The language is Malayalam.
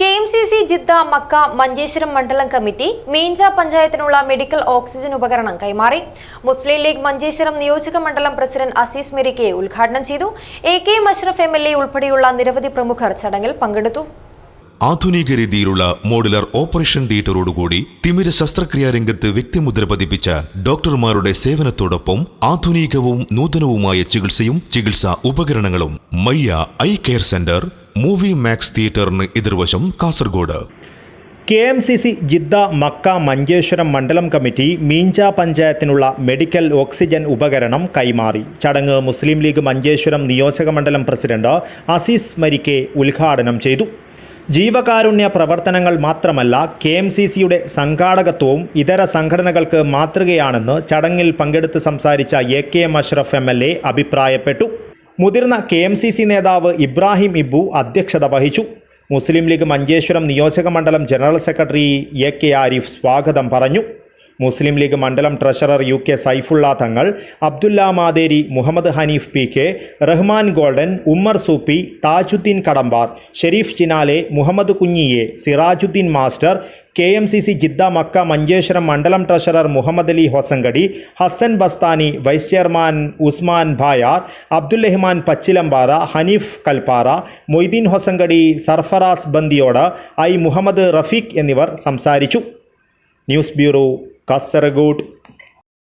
K M C C Jeddah Mecca Manjeshwaram മണ്ഡലം കമ്മിറ്റി മീഞ്ച പഞ്ചായത്തിനുള്ള മെഡിക്കൽ ഓക്സിജൻ ഉപകരണം കൈമാറി. മുസ്ലിം ലീഗ് മഞ്ചേശ്വരം നിയോജക മണ്ഡലം പ്രസിഡന്റ് അസീസ് മെരിക്കെ ഉദ്ഘാടനം ചെയ്തു. A K Ashraf M L A ഉൾപ്പെടെയുള്ള നിരവധി പ്രമുഖർ ചടങ്ങിൽ പങ്കെടുത്തു. ആധുനിക രീതിയിലുള്ള മോഡുലർ ഓപ്പറേഷൻ തിയേറ്ററോടുകൂടി തിമിര ശസ്ത്രക്രിയാ രംഗത്ത് വ്യക്തിമുദ്ര പതിപ്പിച്ച ഡോക്ടർമാരുടെ സേവനത്തോടൊപ്പം ആധുനികവും നൂതനവുമായ ചികിത്സയും ചികിത്സാ ഉപകരണങ്ങളും Mayya eye care centre Movie Max തിയേറ്ററിന് എതിർവശം Kasaragod. K M C C Jeddah Mecca Manjeshwaram മണ്ഡലം കമ്മിറ്റി മീഞ്ച പഞ്ചായത്തിനുള്ള മെഡിക്കൽ ഓക്സിജൻ ഉപകരണം കൈമാറി. ചടങ്ങ് മുസ്ലിം ലീഗ് മഞ്ചേശ്വരം നിയോജക മണ്ഡലം പ്രസിഡന്റ് അസീസ് മരിക്കെ ഉദ്ഘാടനം ചെയ്തു. ജീവകാരുണ്യ പ്രവർത്തനങ്ങൾ മാത്രമല്ല കെ എം സി സിയുടെ സംഘാടകത്വവും ഇതര സംഘടനകൾക്ക് മാതൃകയാണെന്ന് ചടങ്ങിൽ പങ്കെടുത്ത് സംസാരിച്ച A K M Ashraf M L A അഭിപ്രായപ്പെട്ടു. മുതിർന്ന കെ എം സി സി നേതാവ് ഇബ്രാഹിം ഇബു അധ്യക്ഷത വഹിച്ചു. മുസ്ലിം ലീഗ് മഞ്ചേശ്വരം നിയോജക മണ്ഡലം general secretary A K Arif സ്വാഗതം പറഞ്ഞു. മുസ്ലിം ലീഗ് മണ്ഡലം treasurer U K Saifulla Thangal Abdulla Matheri Muhammad Hanif P K Rahman golden Ummer Soopi Thajudheen Kadambar Shareef Chinale Muhammad കുഞ്ഞിയെ Sirajudheen master K M C C Jeddah Mecca Manjeshwaram മണ്ഡലം treasurer Muhammad Ali Hosangadi Hasan Bastani vice chairman Usman Bhayar Abdul Rahman Pachilampara Hanif Kalpara Moideen Hosangadi Sarfaraz Bandiyod I Muhammad Rafeeq എന്നിവർ സംസാരിച്ചു. News bureau Kasaragod.